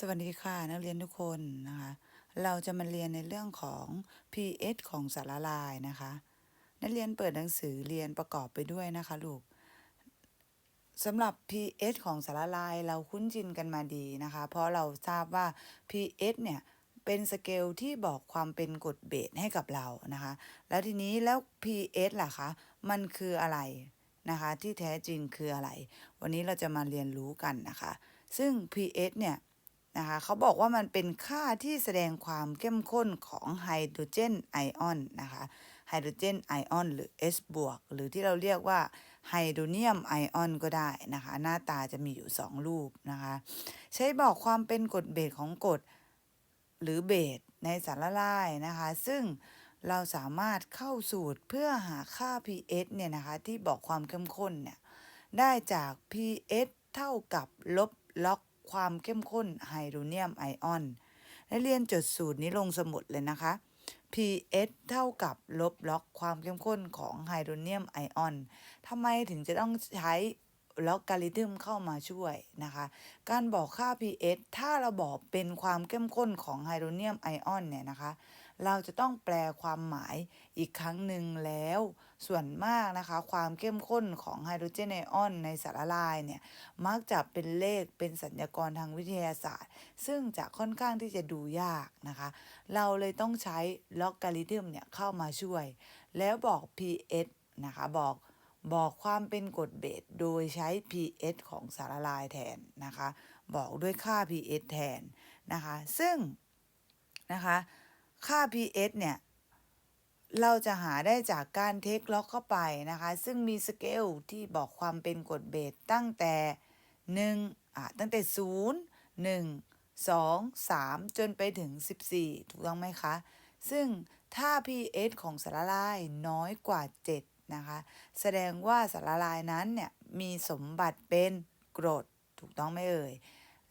สวัสดีค่ะนักเรียนทุกคนนะคะ เราจะมาเรียนในเรื่องของ pH ของสารละลายนะคะ นักเรียนเปิดหนังสือเรียนประกอบไปด้วยนะคะลูกสำหรับ pH ของสารละลายเราคุ้นชินกันมาดีนะคะ เพราะเราทราบว่า pH เนี่ยเป็นสเกลที่บอกความเป็นกรดเบสให้กับเรานะคะ แล้วทีนี้แล้ว pH ล่ะคะ มันคืออะไรนะคะ ที่แท้จริงคืออะไร วันนี้เราจะมาเรียนรู้กันนะคะ ซึ่ง pH เนี่ย นะคะเขาบอกว่ามันเป็นค่าที่แสดงความเข้มข้นของไฮโดรเจนไอออนนะคะไฮโดรเจนไอออนหรือ S บวกหรือที่เราเรียกว่าไฮโดรเนียมไอออนก็ได้นะคะ หน้าตาจะมีอยู่ 2 รูปนะคะ ใช้บอกความเป็นกรดเบสของกรดหรือเบสในสารละลายนะคะ ซึ่งเราสามารถเข้าสูตรเพื่อหาค่า pH เนี่ยนะคะ ที่บอกความเข้มข้นเนี่ยได้จาก pH เท่ากับลบล็อก ความเข้มข้นไฮโดรเนียมไอออนนักเรียนจดสูตรนี้ลงสมุดเลยนะคะ pH เท่ากับลบล็อกความเข้มข้นของไฮโดรเนียมไอออนทำไมถึงจะต้องใช้ล็อกการิทึมเข้ามาช่วยนะคะ การบอกค่า pH ถ้าเราบอกเป็นความเข้มข้นของไฮโดรเนียมไอออนเนี่ยนะคะ เราจะต้องแปลความหมายอีกครั้งหนึ่งแล้ว ส่วนมากนะคะ ความเข้มข้นของไฮโดรเจนไอออนในสารละลายเนี่ย มักจะเป็นเลขเป็นสัญญากรทางวิทยาศาสตร์ ซึ่งจะค่อนข้างที่จะดูยากนะคะ เราเลยต้องใช้ล็อกการิทึมเนี่ยเข้ามาช่วย แล้วบอก pH นะคะบอกบอกความเป็นกรดเบสโดยใช้ pH ของสารละลายแทนนะคะ บอกด้วยค่า pH แทนนะคะ ซึ่งนะคะ ค่า pH เนี่ย เราจะหาได้จากการเทคล็อกเข้าไปนะคะ ซึ่งมีสเกลที่บอกความเป็นกรดเบสตั้งแต่1อะตั้งแต่ 0 1 2 3 จนไปถึง 14 ถูกต้องไหมคะ ซึ่งถ้า pH ของสารละลายน้อยกว่า 7 นะคะ แสดงว่าสารละลายนั้นเนี่ย มีสมบัติเป็นกรด ถูกต้องไหมเอ่ย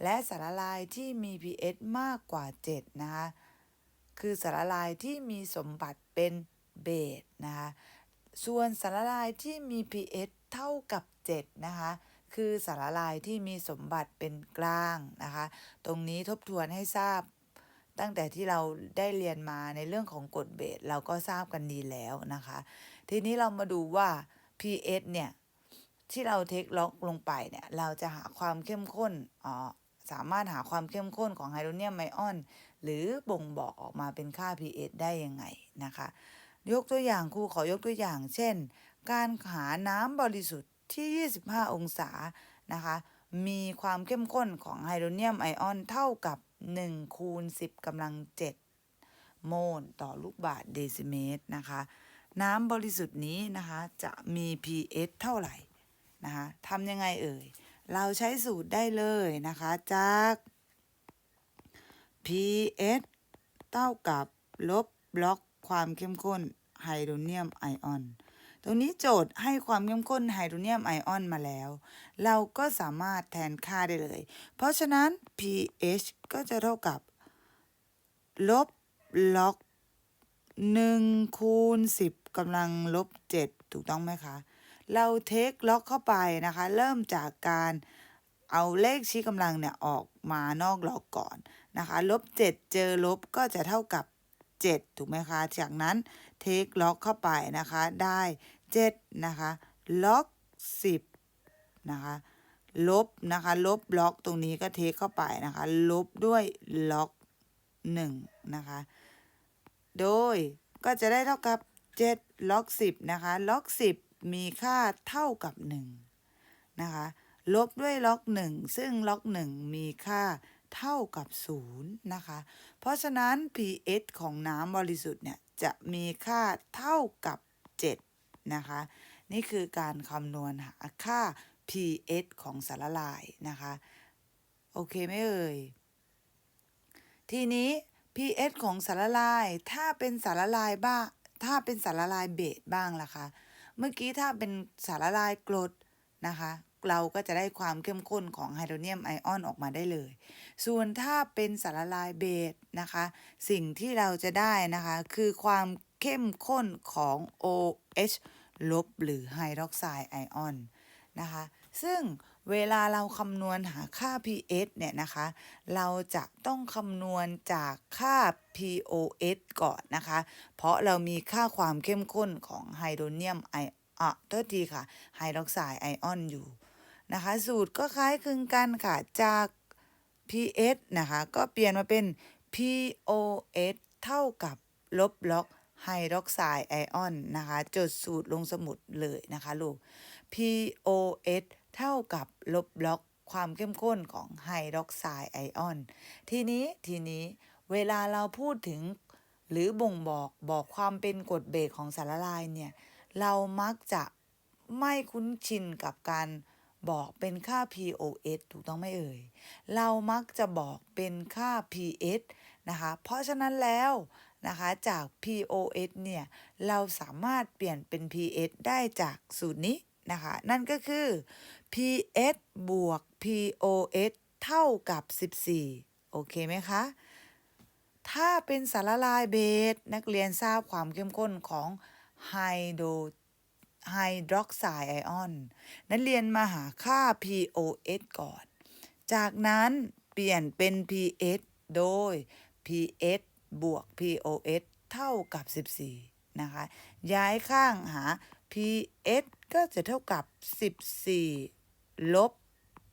และสารละลายที่มี pH มากกว่า 7 นะคะ คือสารละลายที่มีสมบัติเป็นเบสนะคะส่วนสารละลายที่มี pH เท่ากับ 7 นะคะ คือสารละลายที่มีสมบัติเป็นกลางนะคะ ตรงนี้ทบทวนให้ทราบ ตั้งแต่ที่เราได้เรียนมาในเรื่องของกรดเบสเราก็ทราบกันดีแล้วนะคะ ทีนี้เรามาดูว่า pH เนี่ย ที่เราเทคล็อกลงไปเนี่ย เราจะหาความเข้มข้นอ๋อสามารถหาความเข้มข้นของไฮโดรเนียมไอออน หรือบ่งบอกออกมาเป็นค่า pH ได้ยังไงนะคะ ยกตัวอย่างครูขอยกตัวอย่าง เช่น การหาน้ำบริสุทธิ์ที่ 25 องศานะคะ มีความเข้มข้นของไฮโดรเนียมไอออนเท่ากับ 1 คูณ 10กำลัง 7 โมลต่อลูกบาศก์เดซิเมตรนะคะ น้ำบริสุทธิ์นี้นะคะจะมี pH เท่าไหร่นะคะทำยังไงเอ่ย เราใช้สูตรได้เลยนะคะจาก pH เท่ากับลบบล็อกความเข้มข้นไฮโดรเนียมไอออน ตรงนี้โจทย์ให้ความเข้มข้นไฮโดรเนียมไอออนมาแล้ว เราก็สามารถแทนค่าได้เลย เพราะฉะนั้น pH ก็จะเท่ากับ ลบล็อก1คูณ10กำลังลบ 7 ถูกต้องไหมคะ เราเทคล็อกเข้าไปนะคะ เริ่มจากการเอาเลขชี้กำลังเนี่ยออกมานอกล็อกก่อน นะคะลบ7เจอลบก็จะเท่ากับ 7 ถูกไหมคะ จากนั้นเทคล็อกเข้าไปนะคะได้ 7 นะคะล็อก10 นะคะลบนะคะลบล็อกตรงนี้ก็เทคเข้าไปนะคะ ลบด้วยล็อก1นะคะ โดยก็จะได้เท่ากับ 7 ล็อก 10 นะคะ ล็อก 10 มีค่าเท่ากับ 1 นะคะ ลบด้วยล็อก 1 ซึ่งล็อก 1 มีค่า เท่ากับ0นะคะ เพราะฉะนั้น pH ของน้ำบริสุทธิ์เนี่ยจะมีค่าเท่ากับ 7 นะคะ นี่คือการคำนวณหาค่า pH ของสารละลายนะคะ โอเคไหมเอ่ย ทีนี้ pH ของสารละลาย ถ้าเป็นสารละลายบ้าง ถ้าเป็นสารละลายเบสบ้างล่ะคะ เมื่อกี้ถ้าเป็นสารละลายกรดนะคะ เราก็จะได้ความเข้มข้นของไฮโดรเนียมไอออนออกมาได้เลย ส่วนถ้าเป็นสารละลายเบสนะคะ สิ่งที่เราจะได้นะคะ คือความเข้มข้นของ OH ลบหรือไฮดรอกไซด์ไอออนนะคะ ซึ่งเวลาเราคำนวณหาค่า pH เนี่ยนะคะ เราจะต้องคำนวณจากค่า POS ก่อนนะคะ เพราะเรามีค่าความเข้มข้นของไฮโดรเนียมไออะโทษทีค่ะไฮดรอกไซด์ไอออนอยู่ นะคะ สูตรก็คล้ายคลึงกันค่ะจาก pH นะคะ ก็เปลี่ยนมาเป็น POS เท่ากับลบล็อกไฮดรอกไซด์ไอออนนะคะ จดสูตรลงสมุดเลยนะคะลูก POS เท่ากับลบล็อกความเข้มข้นของไฮดรอกไซด์ไอออน ทีนี้ทีนี้เวลาเราพูดถึง หรือบ่งบอกบอกความเป็นกรดเบสของสารละลายเนี่ย เรามักจะไม่คุ้นชินกับการ บอกเป็นค่า POS ถูกต้องไหมเอ่ย เรามักจะบอกเป็นค่า pH นะคะ เพราะฉะนั้นแล้วนะคะจาก POS เนี่ย เราสามารถเปลี่ยนเป็น pH ได้จากสูตรนี้นะคะ นั่นก็คือ pH บวก POS เท่ากับ 14 โอเคไหมคะ ถ้าเป็นสารละลายเบส นักเรียนทราบความเข้มข้นของไฮโดร ไฮดรอกไซด์ไอออน นักเรียนมาหาค่า POS ก่อน จากนั้นเปลี่ยนเป็น pH โดย pH บวก POS เท่ากับ 14 นะคะ ย้ายข้างหา pH ก็จะเท่ากับ 14 ลบ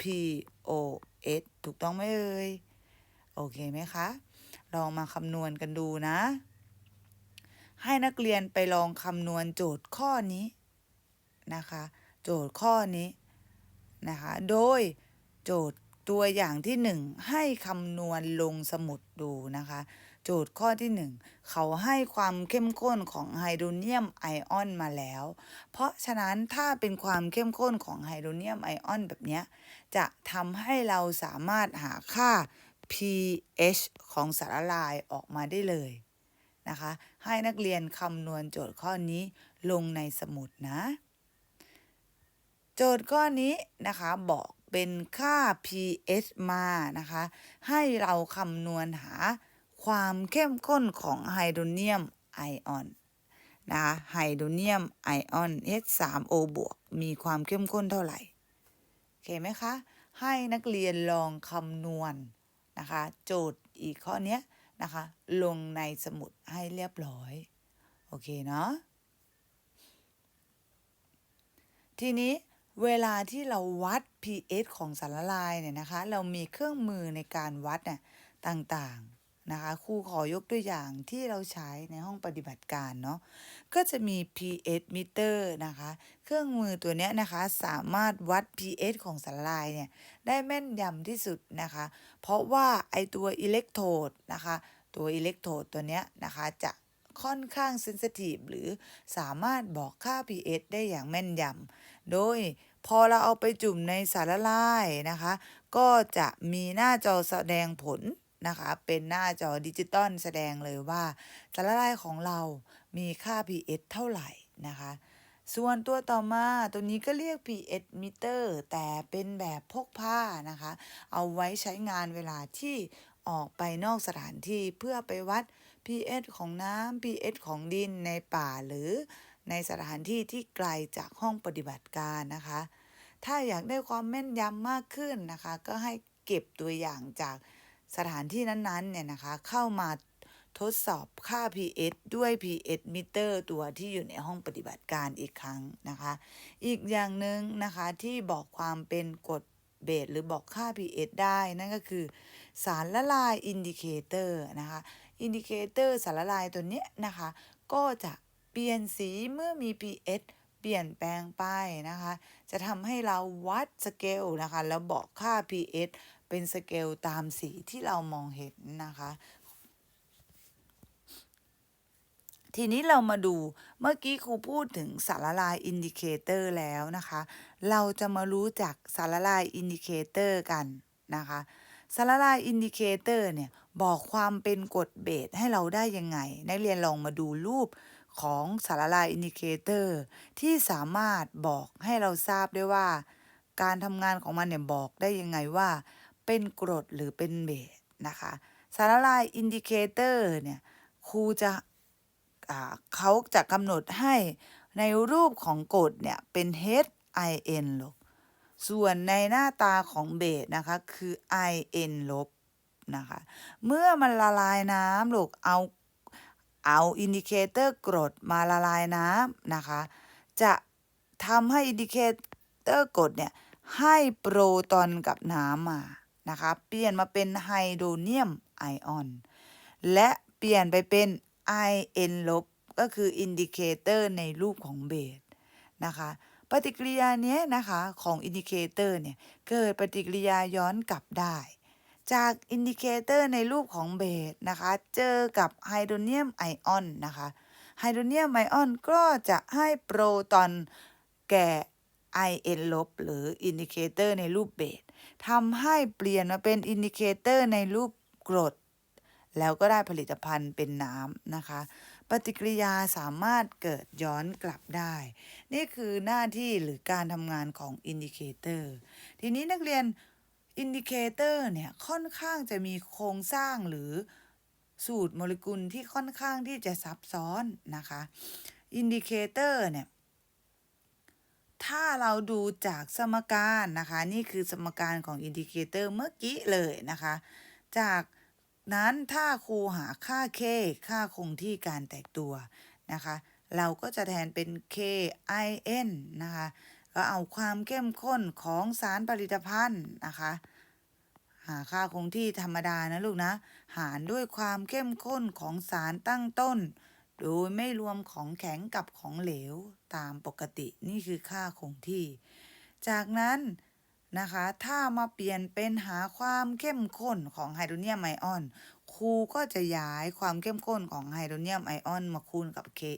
POS ถูกต้องไหมเอ่ย โอเคไหมคะ ลองมาคำนวณกันดูนะ ให้นักเรียนไปลองคำนวณโจทย์ข้อนี้ นะคะ โจทย์ข้อนี้นะคะ โดยโจทย์ตัวอย่างที่ 1 ให้คำนวณลงสมุดดูนะคะ โจทย์ข้อที่ 1 เขาให้ความเข้มข้นของไฮโดรเนียมไอออนมาแล้ว เพราะฉะนั้นถ้าเป็นความเข้มข้นของไฮโดรเนียมไอออนแบบนี้ จะทำให้เราสามารถหาค่า pH ของสารละลายออกมาได้เลยนะคะ ให้นักเรียนคำนวณโจทย์ข้อนี้ลงในสมุดนะ โจทย์ข้อนี้นะคะบอกเป็นค่า pH มานะคะ ให้เราคำนวณหาความเข้มข้นของไฮโดรเนียมไอออนนะคะไฮโดรเนียมไอออน H3O บวกมีความเข้มข้นเท่าไหร่โอเคไหมคะ ให้นักเรียนลองคำนวณนะคะ โจทย์อีกข้อนี้นะคะ ลงในสมุดให้เรียบร้อย โอเคเนาะทีนี้ เวลาที่เราวัด pH ของสารละลายเนี่ยนะคะ เรามีเครื่องมือในการวัดเนี่ยต่างๆนะคะครูขอยกตัวอย่างที่เราใช้ในห้องปฏิบัติการเนาะก็จะมี pH meter นะคะ เครื่องมือตัวเนี้ยนะคะสามารถวัด pH ของสารละลายเนี่ยได้แม่นยำที่สุดนะคะ เพราะว่าไอตัวอิเล็กโทรดนะคะตัวอิเล็กโทรดตัวเนี้ยนะคะจะค่อนข้างเซนซิทีฟหรือสามารถบอกค่า pH ได้อย่างแม่นยำ โดยพอเราเอาไปจุ่มในสารละลายนะคะ ก็จะมีหน้าจอแสดงผลนะคะ เป็นหน้าจอดิจิตอลแสดงเลยว่าสารละลายของเรามีค่า pH เท่าไหร่นะคะ ส่วนตัวต่อมาตัวนี้ก็เรียก pH meter แต่เป็นแบบพกพานะคะ เอาไว้ใช้งานเวลาที่ออกไปนอกสถานที่เพื่อไปวัด pH ของน้ำ pH ของดินในป่าหรือ ในสถานที่ที่ไกลจากห้องปฏิบัติการนะคะ ถ้าอยากได้ความแม่นยำมากขึ้นนะคะ ก็ให้เก็บตัวอย่างจากสถานที่นั้นๆเนี่ยนะคะเข้ามาทดสอบค่า pH ด้วย pH meter ตัวที่อยู่ในห้องปฏิบัติการอีกครั้งนะคะ อีกอย่างหนึ่งนะคะที่บอกความเป็นกรดเบสหรือบอกค่า pH ได้นั่นก็คือ สารละลายอินดิเคเตอร์นะคะ อินดิเคเตอร์สารละลายตัวเนี้ยนะคะ ก็จะ เปลี่ยนสีเมื่อมี pH เปลี่ยนแปลงไปนะคะ จะทำให้เราวัดสเกลนะคะ แล้วบอกค่า pH เป็นสเกลตามสีที่เรามองเห็นนะคะทีนี้เรามาดูเมื่อกี้ครูพูดถึงสารละลายอินดิเคเตอร์แล้วนะคะ เราจะมารู้จักสารละลายอินดิเคเตอร์กันนะคะสารละลายอินดิเคเตอร์เนี่ยบอกความเป็นกรดเบสให้เราได้ยังไง นักเรียนลองมาดูรูป ของสารละลายอินดิเคเตอร์ที่สามารถบอกให้เราทราบได้ว่า การทำงานของมันเนี่ยบอกได้ยังไงว่า เป็นกรดหรือเป็นเบสนะคะสารละลายอินดิเคเตอร์เนี่ยครูจะเขาจะกำหนดให้ในรูปของกรดเนี่ยเป็น HIN ลูกส่วนในหน้าตาของเบสนะคะคือ in ลบนะคะ เมื่อมันละลายน้ำลูกเอา เอาอินดิเคเตอร์กรดมาละลายน้ำนะคะ จะทำให้อินดิเคเตอร์กรดเนี่ยให้โปรตอนกับน้ำมานะคะ เปลี่ยนมาเป็นไฮโดรเนียมไอออน และเปลี่ยนไปเป็น In ลบก็คืออินดิเคเตอร์ในรูปของเบสนะคะ ปฏิกิริยานี้นะคะของอินดิเคเตอร์เนี่ยเกิดปฏิกิริยาย้อนกลับได้ จากอินดิเคเตอร์ในรูปของเบสนะคะ เจอกับไฮโดรเนียมไอออนนะคะไฮโดรเนียมไอออนก็จะให้โปรตอนแก่ In ลบหรืออินดิเคเตอร์ในรูปเบสทำให้เปลี่ยนมาเป็นอินดิเคเตอร์ในรูปกรด แล้วก็ได้ผลิตภัณฑ์เป็นน้ำนะคะ ปฏิกิริยาสามารถเกิดย้อนกลับได้ นี่คือหน้าที่หรือการทำงานของอินดิเคเตอร์ทีนี้นักเรียน อินดิเคเตอร์เนี่ยค่อนข้างจะมีโครงสร้างหรือสูตรโมเลกุลที่ค่อนข้างที่จะซับซ้อนนะคะอินดิเคเตอร์เนี่ยถ้าเราดูจากสมการนะคะ นี่คือสมการของอินดิเคเตอร์เมื่อกี้เลยนะคะ จากนั้นถ้าครูหาค่า k ค่าคงที่การแตกตัวนะคะ เราก็จะแทนเป็น k i n นะคะ ก็เอาความเข้มข้นของสารผลิตภัณฑ์นะคะ หาค่าคงที่ธรรมดานะลูกนะ หารด้วยความเข้มข้นของสารตั้งต้น โดยไม่รวมของแข็งกับของเหลวตามปกตินี่คือค่าคงที่ จากนั้นนะคะ ถ้ามาเปลี่ยนเป็นหาความเข้มข้นของไฮโดรเนียมไอออน ครูก็จะย้ายความเข้มข้นของไฮโดรเนียมไอออนมาคูณกับ Ka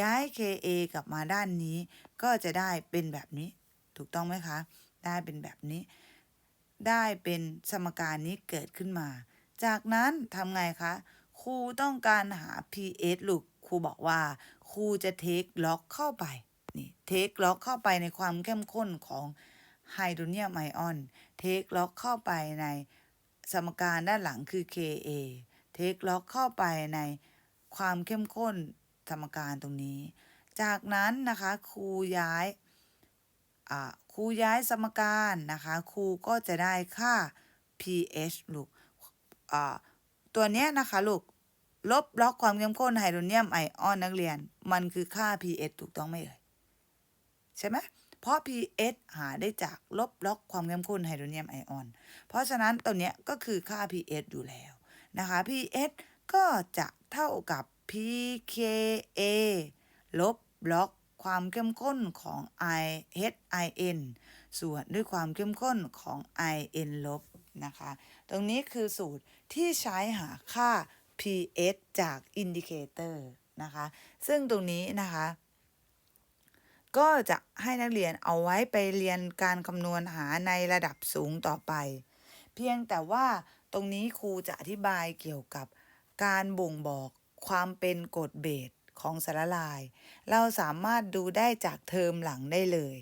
ย้าย Ka กลับมาด้านนี้ ก็จะได้เป็นแบบนี้ ถูกต้องไหมคะ ได้เป็นแบบนี้ ได้เป็นสมการนี้เกิดขึ้นมา จากนั้นทำไงคะ ครูต้องการหา pH ลูก ครูบอกว่า ครูจะเทคล็อกเข้าไป นี่ เทคล็อกเข้าไปในความเข้มข้นของไฮโดรเนียมไอออน เทคล็อกเข้าไปในสมการด้านหลังคือ Ka เทคล็อกเข้าไปในความเข้มข้น สมการตรงนี้ จากนั้นนะคะครูย้ายครูย้ายสมการนะคะครูก็จะได้ค่า pH ลูกตัวเนี้ยนะคะลูกลบล็อกความเข้มข้นไฮโดรเนียมไอออนนักเรียน มันคือค่า pH ถูกต้องไหมเอ่ยใช่ไหมเพราะ pH หาได้จากลบล็อกความเข้มข้นไฮโดรเนียมไอออน เพราะฉะนั้นตัวเนี้ยก็คือค่า pH อยู่แล้วนะคะ pH ก็จะเท่ากับ pKa ลบบล็อกความเข้มข้นของ I HIN ส่วนด้วยความเข้มข้นของ IN ลบนะคะ ตรงนี้คือสูตรที่ใช้หาค่า pH จากอินดิเคเตอร์นะคะ ซึ่งตรงนี้นะคะ ก็จะให้นักเรียนเอาไว้ไปเรียนการคำนวณหาในระดับสูงต่อไป เพียงแต่ว่าตรงนี้ครูจะอธิบายเกี่ยวกับการบ่งบอก ความเป็นกรดเบสของสารละลาย เราสามารถดูได้จากเทอมหลังได้เลย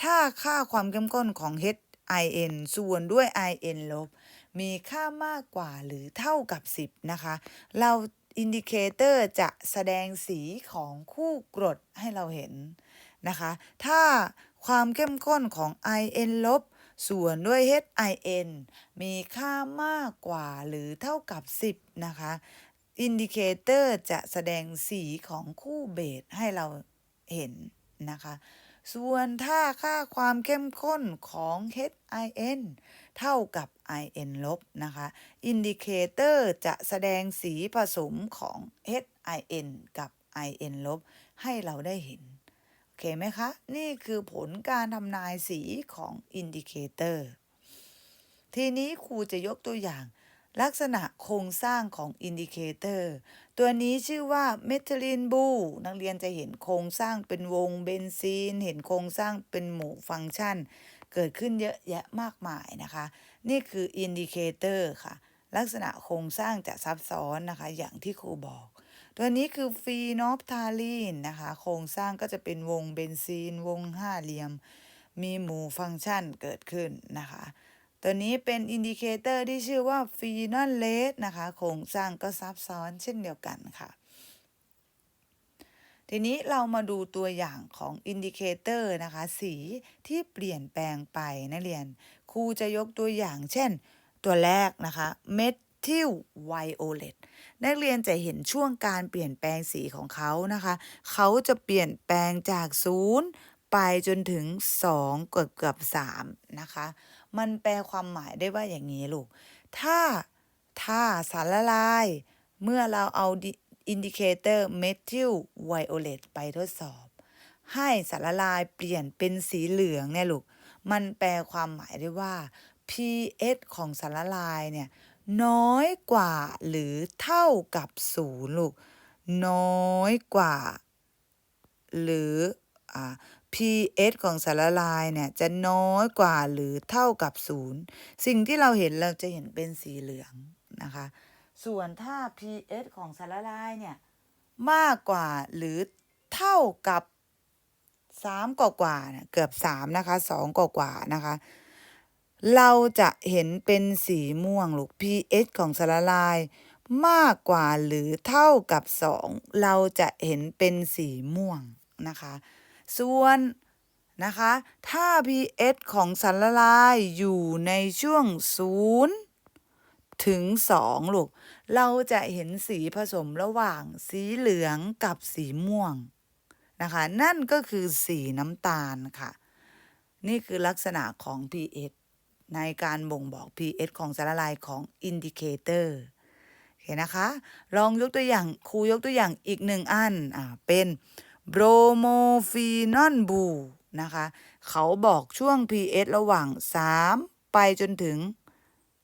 ถ้าค่าความเข้มข้นของ HIN ส่วนด้วย IN ลบ มีค่ามากกว่าหรือเท่ากับ 10 นะคะ เราอินดิเคเตอร์จะแสดงสีของคู่กรดให้เราเห็นนะคะ ถ้าความเข้มข้นของ IN ลบส่วนด้วย HIN มีค่ามากกว่าหรือเท่ากับ 10 นะคะ อินดิเคเตอร์จะแสดงสีของคู่เบสให้เราเห็นนะคะ ส่วนถ้าค่าความเข้มข้นของ HIN เท่ากับ IN ลบนะคะ อินดิเคเตอร์จะแสดงสีผสมของ HIN กับ IN ลบให้เราได้เห็น โอเคไหมคะ นี่คือผลการทำนายสีของอินดิเคเตอร์ ทีนี้ครูจะยกตัวอย่าง ลักษณะโครงสร้างของอินดิเคเตอร์ ตัวนี้ชื่อว่าเมทิลินบูนักเรียนจะเห็นโครงสร้างเป็นวงเบนซีน เห็นโครงสร้างเป็นหมู่ฟังก์ชัน เกิดขึ้นเยอะแยะมากมายนะคะ นี่คืออินดิเคเตอร์ค่ะ ลักษณะโครงสร้างจะซับซ้อนนะคะ อย่างที่ครูบอก ตัวนี้คือฟีนอฟทาลีนนะคะ โครงสร้างก็จะเป็นวงเบนซีน วงห้าเหลี่ยม มีหมู่ฟังก์ชันเกิดขึ้นนะคะ ตัวนี้เป็นอินดิเคเตอร์ที่ชื่อว่าฟีนอลเลสนะคะ โครงสร้างก็ซับซ้อนเช่นเดียวกันค่ะ ทีนี้เรามาดูตัวอย่างของอินดิเคเตอร์นะคะ สีที่เปลี่ยนแปลงไปนักเรียน ครูจะยกตัวอย่างเช่น ตัวแรกนะคะเมทิลไวโอเลตนักเรียนจะเห็นช่วงการเปลี่ยนแปลงสีของเขานะคะ เขาจะเปลี่ยนแปลงจากศูนย์ไปจนถึง 2 เกือบเกือบ3นะคะ มันแปลความหมายได้ว่าอย่างนี้ลูก ถ้าถ้าสารละลาย เมื่อเราเอาอินดิเคเตอร์เมทิลไวโอเลตไปทดสอบ ให้สารละลายเปลี่ยนเป็นสีเหลืองเนี่ยลูก มันแปลความหมายได้ว่า pH ของสารละลายเนี่ยน้อยกว่าหรือเท่ากับศูนย์ลูก น้อยกว่า หรืออ่า pH ของสารละลายเนี่ยจะน้อยกว่าหรือเท่ากับศูนย์สิ่งที่เราเห็นเราจะเห็นเป็นสีเหลืองนะคะ ส่วนถ้า pH ของสารละลายเนี่ยมากกว่าหรือเท่ากับ3กว่ากว่าเนี่ยเกือบ3นะคะ2กว่ากว่านะคะ เราจะเห็นเป็นสีม่วงลูก pH ของสารละลายมากกว่าหรือเท่ากับ2เราจะเห็นเป็นสีม่วงนะคะ ส่วนนะคะ ถ้า pH ของสารละลายอยู่ในช่วง 0 ถึง 2 ลูก เราจะเห็นสีผสมระหว่างสีเหลืองกับสีม่วงนะคะ นั่นก็คือสีน้ำตาลค่ะ นี่คือลักษณะของ pH ในการบ่งบอก pH ของสารละลายของอินดิเคเตอร์โอเคนะคะ ลองยกตัวอย่างครูยกตัวอย่างอีกหนึ่งอันอ่าเป็น โบรโมฟีนอนบูนะคะ เขาบอกช่วง pH ระหว่าง 3 ไปจนถึง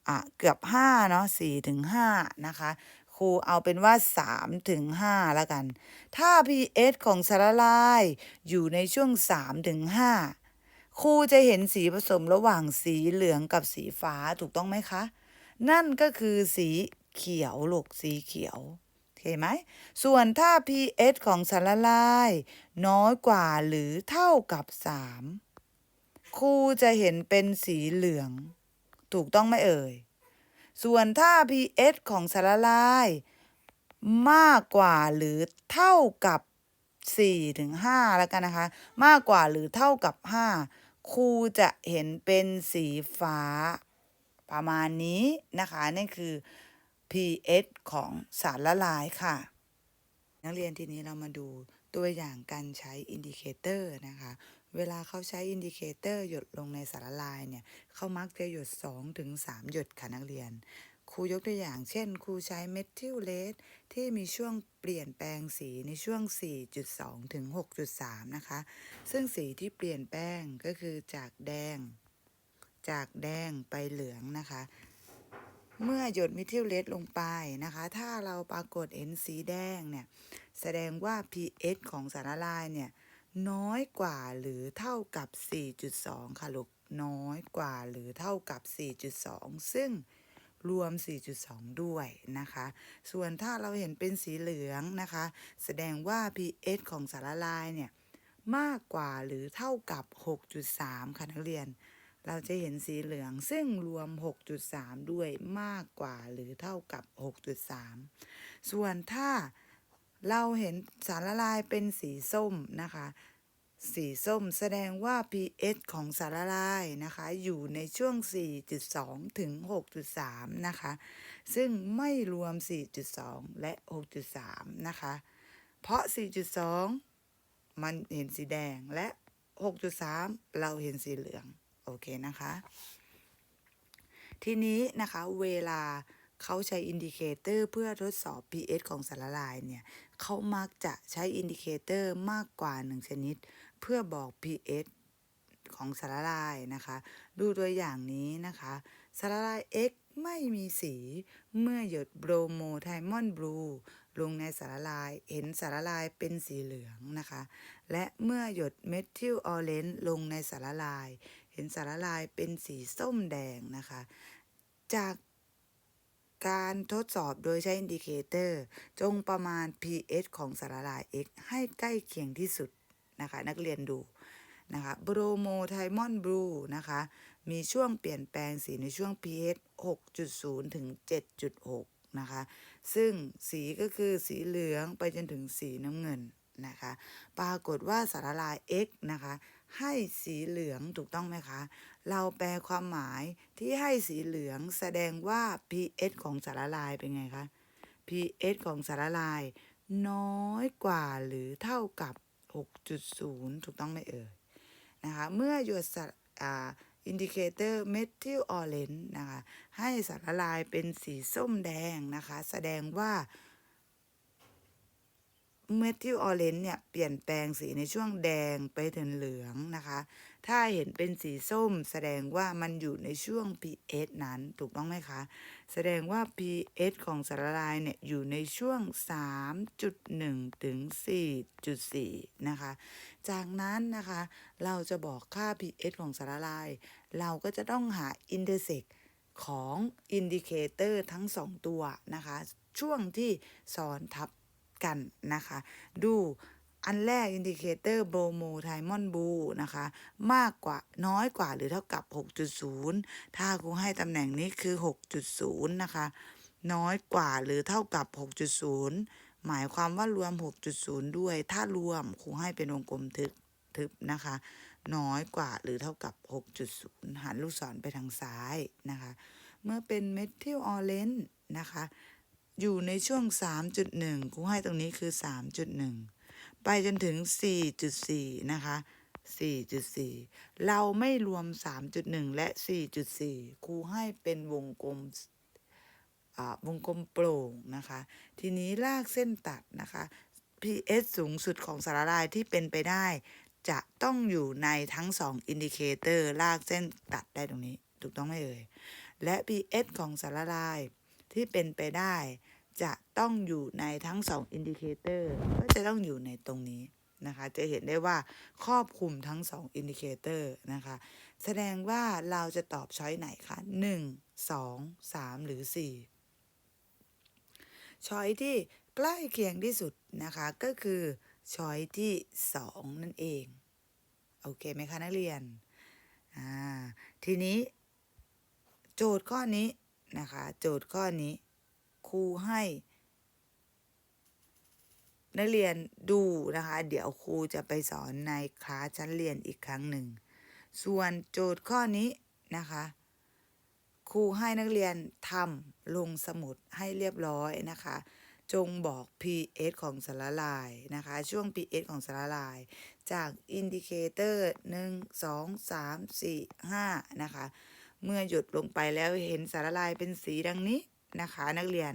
อะเกือบ5เนาะ4ถึง5นะคะ ครูเอาเป็นว่า3ถึง5แล้วกัน ถ้า pH ของสารละลายอยู่ในช่วง3ถึง5ครูจะเห็นสีผสมระหว่างสีเหลืองกับสีฟ้าถูกต้องไหมคะ นั่นก็คือสีเขียวลูกสีเขียว คไหม ส่วนถ้า pH ของสารละลาย น้อยกว่าหรือเท่ากับ 3ครูจะเห็นเป็นสีเหลือง ถูกต้องไหมเอ่ย ส่วนถ้า pH ของสารละลาย มากกว่าหรือเท่ากับ4ถึง5แล้วกันนะคะ มากกว่าหรือเท่ากับ 5 ครูจะเห็นเป็นสีฟ้า ประมาณนี้นะคะ นี่คือ pH ของสารละลายค่ะ นักเรียนทีนี้เรามาดูตัวอย่างการใช้อินดิเคเตอร์นะคะ เวลาเขาใช้อินดิเคเตอร์หยดลงในสารละลายเนี่ยเขามักจะหยด2ถึง3หยดค่ะนักเรียน ครูยกตัวอย่าง เช่น ครูใช้เมทิลเลสที่มีช่วงเปลี่ยนแปลงสีในช่วง 4.2 ถึง 6.3 นะคะ ซึ่งสีที่เปลี่ยนแปลงก็คือจากแดง จากแดงไปเหลืองนะคะ เมื่อหยดมิทิลเลสลงไปนะคะ ถ้าเราปรากฏเห็นสีแดงเนี่ย แสดงว่า pH ของสารละลายเนี่ย น้อยกว่าหรือเท่ากับ 4.2 ค่ะลูก น้อยกว่าหรือเท่ากับ 4.2 ซึ่งรวม 4.2 ด้วยนะคะ ส่วนถ้าเราเห็นเป็นสีเหลืองนะคะ แสดงว่า pH ของสารละลายเนี่ย มากกว่าหรือเท่ากับ 6.3 ค่ะนักเรียน เราจะเห็นสีเหลืองซึ่งรวม 6.3 ด้วยมากกว่าหรือเท่ากับ 6.3 ส่วนถ้าเราเห็นสารละลายเป็นสีส้มนะคะ สีส้มแสดงว่า pH ของสารละลายนะคะ อยู่ในช่วง 4.2 ถึง 6.3 นะคะ ซึ่งไม่รวม 4.2 และ 6.3 นะคะ เพราะ 4.2 มันเห็นสีแดงและ 6.3 เราเห็นสีเหลือง โอเคนะคะ ทีนี้นะคะเวลาเขาใช้อินดิเคเตอร์เพื่อทดสอบ pH ของสารละลายเนี่ยเขามักจะใช้อินดิเคเตอร์มากกว่า 1 ชนิด เพื่อบอก pH ของสารละลายนะคะ ดูตัวอย่างนี้นะคะ สารละลาย X ไม่มีสีเมื่อหยดโบรโมไทมอนบลูลงในสารละลายเห็นสารละลายเป็นสีเหลืองนะคะ และเมื่อหยดเมทิลออเรนจ์ลงในสารละลาย เห็นสารละลายเป็นสีส้มแดงนะคะ จากการทดสอบโดยใช้อินดิเคเตอร์ จงประมาณ pH ของสารละลาย X ให้ใกล้เคียงที่สุดนะคะ นักเรียนดูนะคะโบรโมไทมอนบลูนะคะ มีช่วงเปลี่ยนแปลงสีในช่วง pH 6.0 ถึง 7.6 นะคะ ซึ่งสีก็คือสีเหลืองไปจนถึงสีน้ำเงินนะคะ ปรากฏว่าสารละลาย x นะคะ ให้สีเหลืองถูกต้องไหมคะ เราแปลความหมายที่ให้สีเหลืองแสดงว่า pH ของสารละลายเป็นไงคะ pH ของสารละลาย น้อยกว่าหรือเท่ากับ 6.0 ถูกต้องไหมเอ่ยนะคะ เมื่อหยดสารอินดิเคเตอร์เมทิลออเรนนะคะ ให้สารละลายเป็นสีส้มแดงนะคะ แสดงว่า เมทิลออเรนจ์เนี่ยเปลี่ยนแปลงสีในช่วงแดงไปถึงเหลืองนะคะ ถ้าเห็นเป็นสีส้มแสดงว่ามันอยู่ในช่วง pH นั้นถูกต้องไหมคะ แสดงว่า pH ของสารละลายเนี่ยอยู่ในช่วง 3.1 ถึง 4.4 นะคะ จากนั้นนะคะเราจะบอกค่า pH ของสารละลาย เราก็จะต้องหา intersect ของอินดิเคเตอร์ทั้งสองตัวนะคะ ช่วงที่ซ้อนทับ กันนะคะ ดูอันแรกอินดิเคเตอร์โบรโมไทมอนบูนะคะ มากกว่าน้อยกว่าหรือเท่ากับ 6.0 ถ้าครูให้ตำแหน่งนี้คือ 6.0 นะคะ น้อยกว่าหรือเท่ากับ 6.0 หมายความว่ารวม 6.0 ด้วย ถ้ารวมครูให้เป็นวงกลมทึบทึบนะคะ น้อยกว่าหรือเท่ากับ 6.0 หันลูกศรไปทางซ้ายนะคะ เมื่อเป็นเมทิลออเรนจ์นะคะ อยู่ในช่วง 3.1ครูให้ตรงนี้คือ 3.1 ไปจนถึง 4.4 นะคะ 4.4 เราไม่รวม 3.1 และ 4.4 ครูให้เป็นวงกลมวงกลมโปร่งนะคะ ทีนี้ลากเส้นตัดนะคะ pH สูงสุดของสารละลายที่เป็นไปได้ จะต้องอยู่ในทั้งสองอินดิเคเตอร์ลากเส้นตัดได้ตรงนี้ ถูกต้องไหมเอ่ย และ pH ของสารละลาย ที่เป็นไปได้ จะต้องอยู่ในทั้งสองอินดิเคเตอร์ก็จะต้องอยู่ในตรงนี้นะคะจะเห็นได้ว่าครอบคลุมทั้งสองอินดิเคเตอร์นะคะแสดงว่าเราจะตอบช้อยไหนคะ 1 2 3 หรือ 4 ช้อยที่ใกล้เคียงที่สุดนะคะก็คือช้อยที่ 2 นั่นเอง โอเคไหมคะนักเรียน อ่า ทีนี้ โจทย์ข้อนี้ นะคะ โจทย์ข้อนี้ครูให้ นักเรียนดูนะคะ เดี๋ยวครูจะไปสอนในคลาสชั้นเรียนอีกครั้งหนึ่ง ส่วนโจทย์ข้อนี้นะคะครูให้นักเรียนทำลงสมุดให้เรียบร้อยนะคะ จงบอก pH ของสารละลายนะคะ ช่วง pH ของสารละลาย จากอินดิเคเตอร์1 2 3 4 5นะคะ เมื่อหยดลงไปแล้วเห็นสารละลายเป็นสีดังนี้นะคะ นักเรียน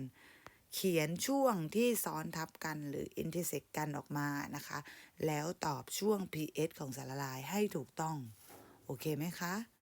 เขียนช่วงที่ซ้อนทับกันหรือ intersect กันออกมานะคะ แล้วตอบช่วง pH ของสารละลายให้ถูกต้อง โอเคไหมคะ